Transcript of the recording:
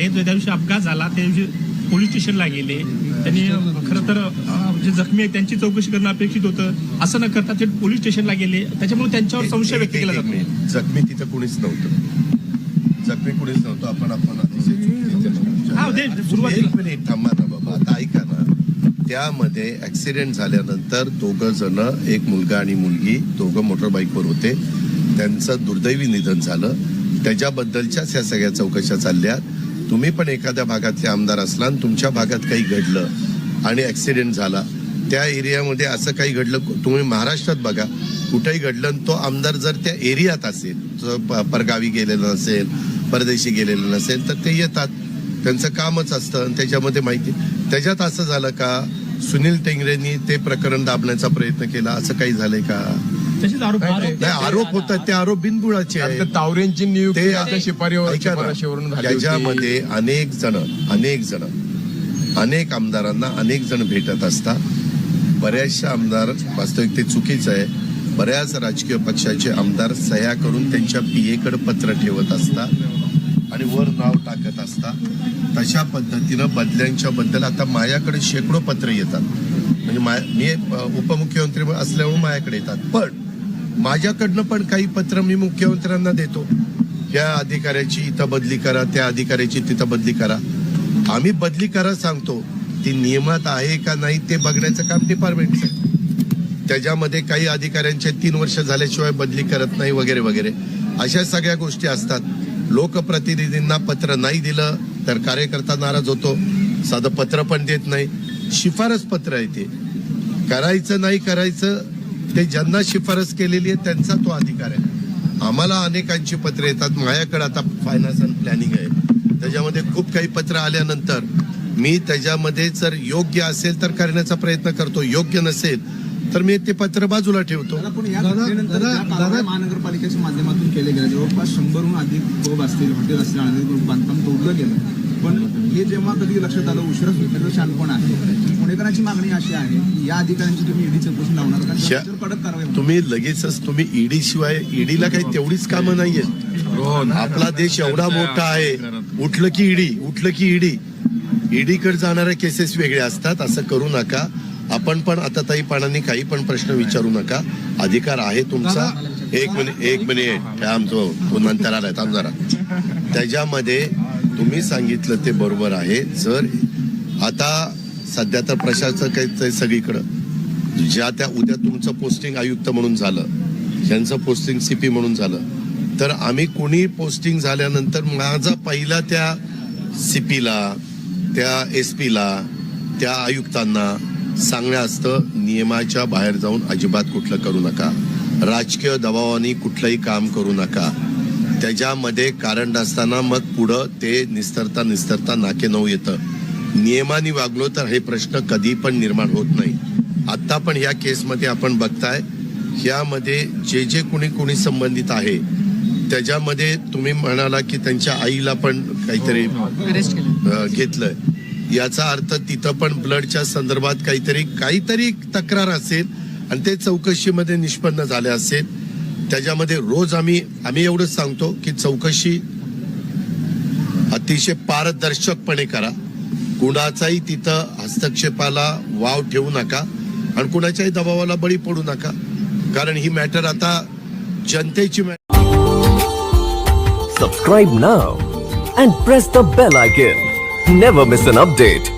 आहे. जो त्या दिवशी अपघात झाला त्या दिवशी पोलीस स्टेशनला गेले. त्यांनी खरं तर जे जखमी आहेत त्यांची चौकशी करणं अपेक्षित होतं. असं न करता ते पोलीस स्टेशनला गेले. त्याच्यामुळे त्यांच्यावर संशय व्यक्त केला जातो. जखमी तिथं कुणीच नव्हतं. जखमी कुणीच नव्हतं. आपण आपण अतिशय थांबा ना बाबा आता ऐका ना. त्यामध्ये ऍक्सिडेंट झाल्यानंतर दोघं जण एक मुलगा आणि मुलगी दोघं मोटरबाईकवर होते. त्यांचं दुर्दैवी निधन झालं. त्याच्याबद्दलच्याच ह्या सगळ्या चौकशा चालल्या तुम्ही पण एखाद्या भागातले आमदार असला आणि तुमच्या भागात काही घडलं आणि ऍक्सिडेंट झाला त्या एरियामध्ये असं काही घडलं तुम्ही महाराष्ट्रात बघा कुठेही घडलं आणि तो आमदार जर त्या एरियात असेल जो प- परगावी गेलेला नसेल परदेशी गेलेलं नसेल तर ते येतात. त्यांचं कामच असतं आणि त्याच्यामध्ये माहिती. त्याच्यात असं झालं का सुनील टेंगरेंनी ते प्रकरण दाबण्याचा प्रयत्न केला असं काही झालंय का? तसेच आरोप नाही आरोप होतात ते आरोप बिनबुडाचे आता आहेत तावरेंची नियुक्ती आता शिपारीवर ऐका ना, शिफारशीवरून झाली होती. याच्यामध्ये अनेक जण अनेक जण अनेक आमदारांना अनेक जण भेटत असतात. बऱ्याचशा आमदार वास्तविक ते चुकीचं आहे. बऱ्याच राजकीय पक्षाचे आमदार सह्या करून त्यांच्या पीएकडे पत्र ठेवत असतात आणि वर नाव टाकत असतात. तशा पद्धतीनं बदल्यांच्या बद्दल आता माझ्याकडे शेकडो पत्र येतात. म्हणजे मा- उपमुख्यमंत्री असल्यामुळे माझ्याकडे येतात. पण माझ्याकडनं पण काही पत्र मी मुख्यमंत्र्यांना देतो. या अधिकाऱ्याची इथं बदली करा त्या अधिकाऱ्याची तिथं बदली करा. आम्ही बदली करा सांगतो. ती नियमात आहे का नाही ते बघण्याचं काम डिपार्टमेंटचं आहे. त्याच्यामध्ये काही अधिकाऱ्यांचे तीन वर्ष झाल्याशिवाय बदली करत नाही वगैरे वगैरे. अशा सगळ्या गोष्टी असतात. लोकप्रतिनिधींना पत्र नाही दिलं तर कार्यकर्ता नाराज होतो. साधं पत्र पण देत नाही. शिफारस पत्र आहे ते. करायचं नाही करायचं ते ज्यांना शिफारस केलेली आहे त्यांचा तो अधिकार आहे. आम्हाला अनेकांची पत्र येतात. माझ्याकडे आता फायनान्स अँड प्लॅनिंग आहे. त्याच्यामध्ये खूप काही पत्र आल्यानंतर मी त्याच्यामध्ये जर योग्य असेल तर करण्याचा प्रयत्न करतो. योग्य नसेल तर मी ते पत्र बाजूला ठेवतो. महानगरपालिकेच्या माध्यमातून केल्या गेल्या जवळपास शंभरहून अधिक क्लब असतील हॉटेल असतील आणि बांधकाम तोडलं गेलं. पण हे जेव्हा कधी लक्षात आलं उशिरा शानपण आहे? पुणेकरांची मागणी अशी आहे की या अधिकाऱ्यांची तुम्ही ईडी चौकशी लावणार कारण कडक कारवाई. तुम्ही लगेचच तुम्ही ईडी शिवाय ईडीला काही तेवढीच कामं नाहीयेत. आपला देश एवढा मोठा आहे. उठलं की ईडी उठलं की ईडी ईडीकडे जाणाऱ्या केसेस वेगळ्या असतात असं करू नका. आपण पण आता ताई पाणांनी काही पण प्रश्न विचारू नका. अधिकार आहे तुमचा. एक मिनिट एक मिनिट. आमचं तो नंतर आलाय थांब जरा. त्याच्यामध्ये तुम्ही सांगितलं ते बरोबर आहे. जर आता सध्या तर प्रशासक आहे सगळीकडं. ज्या त्या उद्या तुमचं पोस्टिंग आयुक्त म्हणून झालं ज्यांचं पोस्टिंग सी पी म्हणून झालं तर आम्ही कोणी पोस्टिंग झाल्यानंतर माझा पहिला त्या सी पीला त्या एस पीला त्या आयुक्तांना सांगण्या असतं नियमाच्या बाहेर जाऊन अजिबात कुठलं करू नका. राजकीय दबावाने कुठलंही काम करू नका. त्याच्यामध्ये कारण असताना मग पुढं ते निस्तरता निस्तरता नाके नऊ येतं. नियमाने वागलो तर हे प्रश्न कधी पण निर्माण होत नाही. आता पण ह्या केसमध्ये आपण बघताय ह्यामध्ये जे जे कोणी कोणी संबंधित आहे त्याच्यामध्ये तुम्ही म्हणाला की त्यांच्या आईला पण काहीतरी अ, घेतलंय. याचा अर्थ तिथं पण ब्लडच्या संदर्भात काहीतरी काहीतरी तक्रार असेल आणि ते चौकशीमध्ये निष्पन्न झाले असेल. त्याच्यामध्ये रोज आम्ही आम्ही एवढंच सांगतो की चौकशी अतिशय पारदर्शकपणे करा. कुणाचाही तिथं हस्तक्षेपाला वाव ठेवू नका आणि कुणाच्याही दबावाला बळी पडू नका. कारण ही मॅटर आता जनतेची matter Subscribe now and press the bell icon. Never miss an update